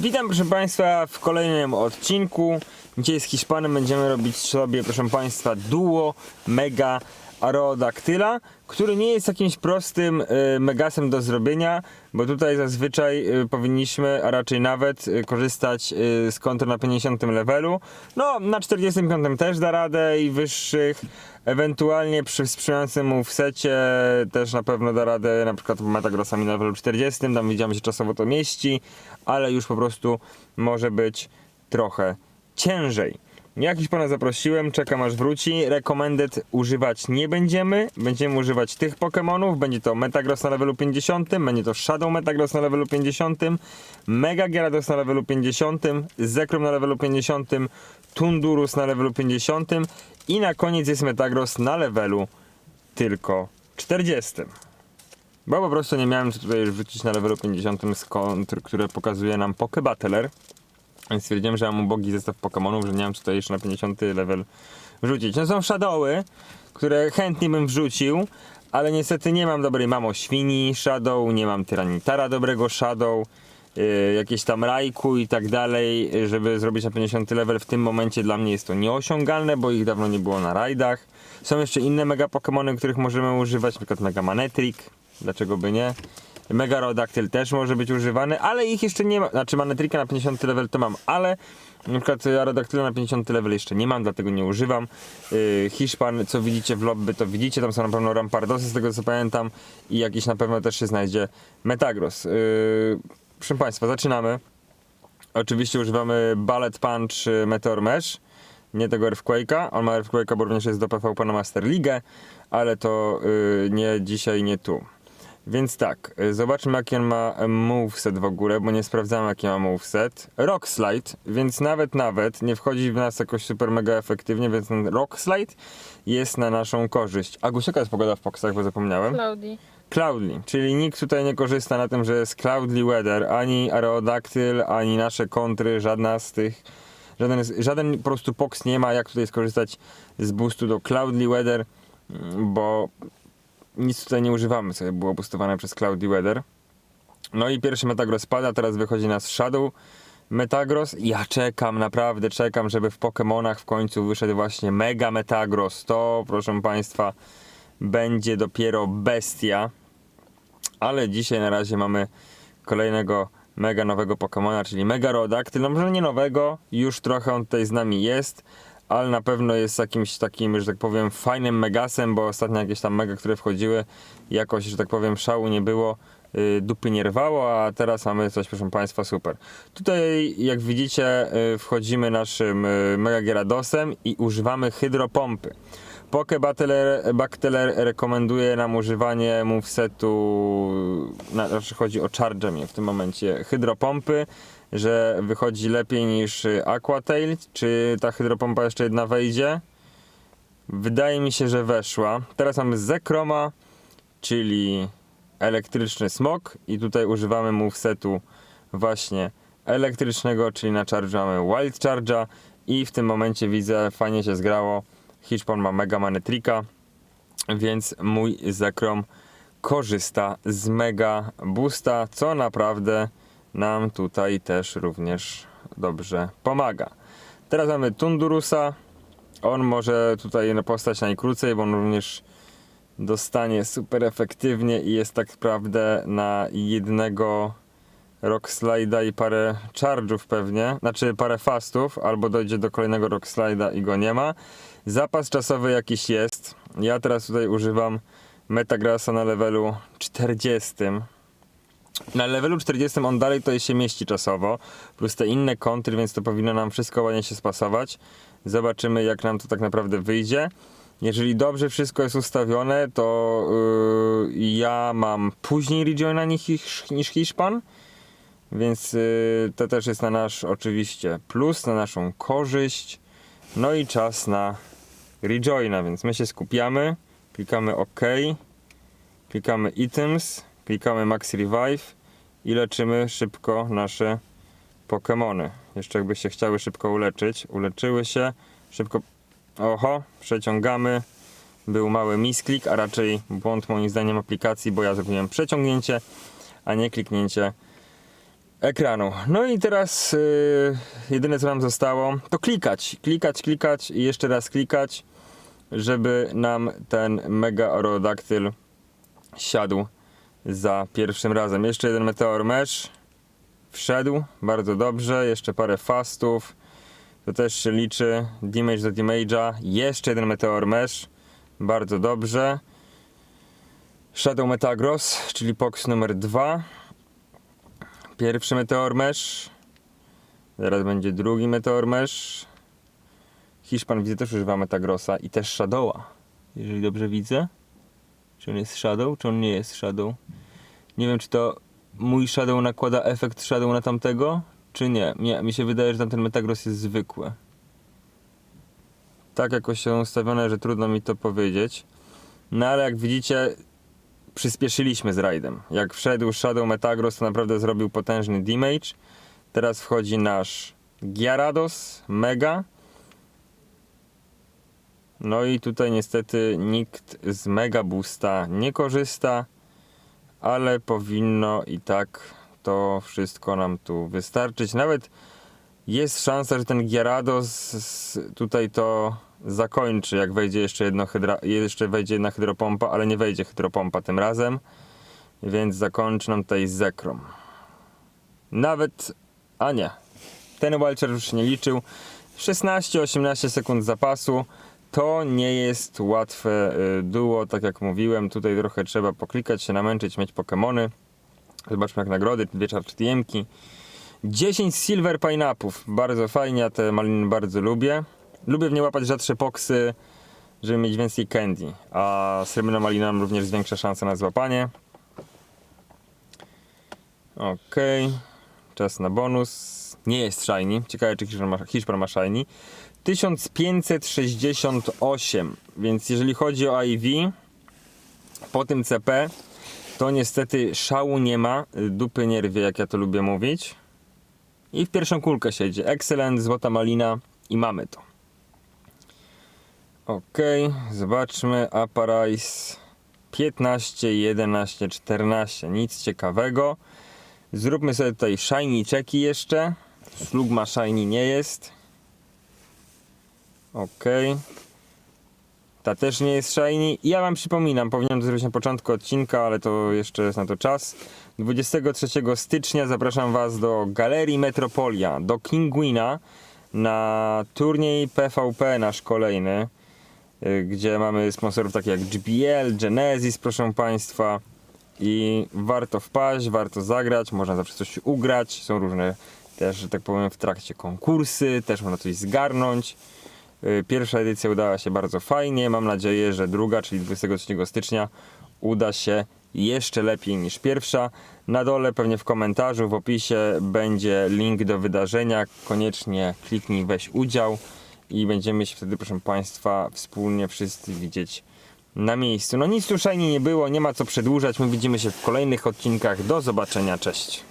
Witam proszę Państwa w kolejnym odcinku. Dzisiaj z Hiszpanem będziemy robić sobie proszę Państwa duo Mega Aerodactyla, który nie jest jakimś prostym y, megasem do zrobienia, bo tutaj zazwyczaj y, powinniśmy, a raczej nawet y, korzystać z kontr na 50 levelu. No, na 45 też da radę i wyższych. Ewentualnie przy sprzyjającym mu w secie też na pewno da radę, na przykład Metagrossami na levelu 40, tam widziałem się czasowo to mieści, ale już po prostu może być trochę ciężej. Jakiś pana zaprosiłem, czekam aż wróci. Recommended używać nie będziemy. Będziemy używać tych Pokémonów. Będzie to Metagross na levelu 50, będzie to Shadow Metagross na levelu 50, Mega Gyarados na levelu 50, Zekrom na levelu 50, Tundurus na levelu 50 i na koniec jest Metagross na levelu tylko 40. Bo po prostu nie miałem co tutaj już wrzucić na levelu 50 z kontr, które pokazuje nam Poké Battler. Więc stwierdziłem, że mam ubogi zestaw Pokémonów, że nie mam tutaj jeszcze na 50 level wrzucić. No są Shadowy, które chętnie bym wrzucił, ale niestety nie mam dobrej mamo świni Shadow, nie mam Tyranitara dobrego Shadow, yy, jakieś tam Rajku i tak dalej, żeby zrobić na 50 level. W tym momencie dla mnie jest to nieosiągalne, bo ich dawno nie było na rajdach. Są jeszcze inne mega Pokémony, których możemy używać, przykład Mega Manetrik, dlaczego by nie. Mega Rodactyl też może być używany, ale ich jeszcze nie ma. Znaczy Manetrika na 50 level to mam, ale na przykład Aerodactyla na 50 level jeszcze nie mam, dlatego nie używam. Yy, Hiszpan, co widzicie w lobby, to widzicie, tam są na pewno Rampardosy z tego co pamiętam i jakiś na pewno też się znajdzie Metagross. Yy, proszę Państwa, zaczynamy. Oczywiście używamy Ballet Punch y, Meteor Mesh, nie tego Earthquake'a. On ma Earthquake'a, bo również jest do PvP na Master League, ale to yy, nie dzisiaj, nie tu. Więc tak, y, zobaczmy jaki on ma e, moveset w ogóle, bo nie sprawdzałem jaki ma moveset. Rock Slide, więc nawet, nawet nie wchodzi w nas jakoś super mega efektywnie, więc ten Rock Slide jest na naszą korzyść. A jaka jest pogoda w Poksach, bo zapomniałem? Cloudy. Cloudly, czyli nikt tutaj nie korzysta na tym, że jest Cloudly Weather, ani Aerodactyl, ani nasze kontry, żadna z tych, żaden, żaden po prostu Pox nie ma jak tutaj skorzystać z boostu do Cloudly Weather, mm, bo nic tutaj nie używamy, co było boostowane przez Cloudy Weather. No i pierwszy Metagross pada, teraz wychodzi nas Shadow Metagross. Ja czekam, naprawdę czekam, żeby w Pokémonach w końcu wyszedł właśnie Mega Metagross. To, proszę Państwa, będzie dopiero bestia. Ale dzisiaj na razie mamy kolejnego mega nowego Pokemona, czyli Mega Rodactyl. No może nie nowego, już trochę on tutaj z nami jest, ale na pewno jest jakimś takim, że tak powiem, fajnym Megasem, bo ostatnio jakieś tam Mega, które wchodziły, jakoś, że tak powiem, szału nie było, yy, dupy nie rwało, a teraz mamy coś, proszę Państwa, super. Tutaj, jak widzicie, yy, wchodzimy naszym yy, Mega Gyaradosem i używamy hydropompy. Poke Battler, Bacteler rekomenduje nam używanie movesetu, na- znaczy chodzi o Charge mnie w tym momencie, hydropompy, że wychodzi lepiej niż Aquatail. Czy ta hydropompa jeszcze jedna wejdzie? Wydaje mi się, że weszła. Teraz mamy Zekroma, czyli elektryczny smok i tutaj używamy movesetu właśnie elektrycznego, czyli na charge mamy Wild Charge'a i w tym momencie widzę, fajnie się zgrało. Hiszpan ma Mega Manetrika, więc mój Zekrom korzysta z Mega Boosta, co naprawdę nam tutaj też również dobrze pomaga. Teraz mamy Tundurusa. On może tutaj postać najkrócej, bo on również dostanie super efektywnie i jest tak naprawdę na jednego Rock Slide'a i parę charge'ów pewnie, znaczy parę fastów, albo dojdzie do kolejnego Rock Slide'a i go nie ma. Zapas czasowy jakiś jest. Ja teraz tutaj używam Metagrassa na levelu 40. Na levelu 40 on dalej tutaj się mieści czasowo, plus te inne kontry, więc to powinno nam wszystko ładnie się spasować. Zobaczymy jak nam to tak naprawdę wyjdzie. Jeżeli dobrze wszystko jest ustawione, to yy, ja mam później rejoina niż, niż Hiszpan. Więc y, to też jest na nasz oczywiście plus, na naszą korzyść. No i czas na rejoina, więc my się skupiamy. Klikamy OK. Klikamy items. Klikamy max revive. I leczymy szybko nasze Pokémony. Jeszcze jakby się chciały szybko uleczyć. Uleczyły się. Szybko. Oho, przeciągamy. Był mały misklik, a raczej błąd moim zdaniem aplikacji, bo ja zrobiłem przeciągnięcie, a nie kliknięcie ekranu. No i teraz yy, jedyne co nam zostało to klikać, klikać, klikać i jeszcze raz klikać, żeby nam ten Mega Aerodactyl siadł za pierwszym razem. Jeszcze jeden Meteor Mesh wszedł, bardzo dobrze, jeszcze parę fastów, to też się liczy, damage do damage'a, jeszcze jeden Meteor Mesh, bardzo dobrze. Shadow Metagross, czyli POX numer 2. Pierwszy Meteor Mesh. Zaraz będzie drugi Meteor Mesh. Hiszpan widzę też używa Metagrossa i też Shadowa. Jeżeli dobrze widzę. Czy on jest Shadow, czy on nie jest Shadow? Nie wiem, czy to mój Shadow nakłada efekt Shadow na tamtego, czy nie. Nie, mi się wydaje, że tamten Metagross jest zwykły. Tak jakoś są ustawione, że trudno mi to powiedzieć. No ale jak widzicie, przyspieszyliśmy z rajdem. Jak wszedł Shadow Metagross, to naprawdę zrobił potężny damage. Teraz wchodzi nasz Gyarados Mega. No i tutaj niestety nikt z Mega Boosta nie korzysta, ale powinno i tak to wszystko nam tu wystarczyć. Nawet jest szansa, że ten Gyarados tutaj to zakończy, jak wejdzie jeszcze jedno hydra, jeszcze wejdzie jedna hydropompa, ale nie wejdzie hydropompa tym razem, więc zakończy nam tutaj Zekrom. Nawet, a nie, ten Welcher już nie liczył. 16-18 sekund zapasu. To nie jest łatwe y, duo, tak jak mówiłem. Tutaj trochę trzeba poklikać się, namęczyć, mieć Pokemony. Zobaczmy jak nagrody, dwie czarcztiemki. 10 Silver Pineapów, bardzo fajnie, ja te maliny bardzo lubię. Lubię w nie łapać rzadsze poksy, żeby mieć więcej candy, a srebrna malina również większe szanse na złapanie. Okej, czas na bonus. Nie jest shiny, ciekawe czy Hiszpan ma, Hiszpan shiny. 1568, więc jeżeli chodzi o IV, po tym CP, to niestety szału nie ma, dupy nie rwie, jak ja to lubię mówić. I w pierwszą kulkę siedzi. Excellent, złota malina i mamy to. Ok, zobaczmy. Aparais 15, 11, 14. Nic ciekawego. Zróbmy sobie tutaj shiny checki jeszcze. Slugma shiny nie jest. Ok. Ta też nie jest shiny. I ja wam przypominam, powinienem to zrobić na początku odcinka, ale to jeszcze jest na to czas. 23 stycznia zapraszam was do Galerii Metropolia, do Kinguina na turniej PvP nasz kolejny, y, gdzie mamy sponsorów takich jak GBL, Genesis, proszę państwa. I warto wpaść, warto zagrać, można zawsze coś ugrać. Są różne też, że tak powiem, w trakcie konkursy, też można coś zgarnąć. Y, Pierwsza edycja udała się bardzo fajnie. Mam nadzieję, że druga, czyli 23 stycznia, uda się jeszcze lepiej niż pierwsza. Na dole, pewnie w komentarzu, w opisie będzie link do wydarzenia. Koniecznie kliknij, weź udział i będziemy się wtedy, proszę Państwa, wspólnie wszyscy widzieć na miejscu. No nic tu nie było, nie ma co przedłużać. My widzimy się w kolejnych odcinkach. Do zobaczenia, cześć.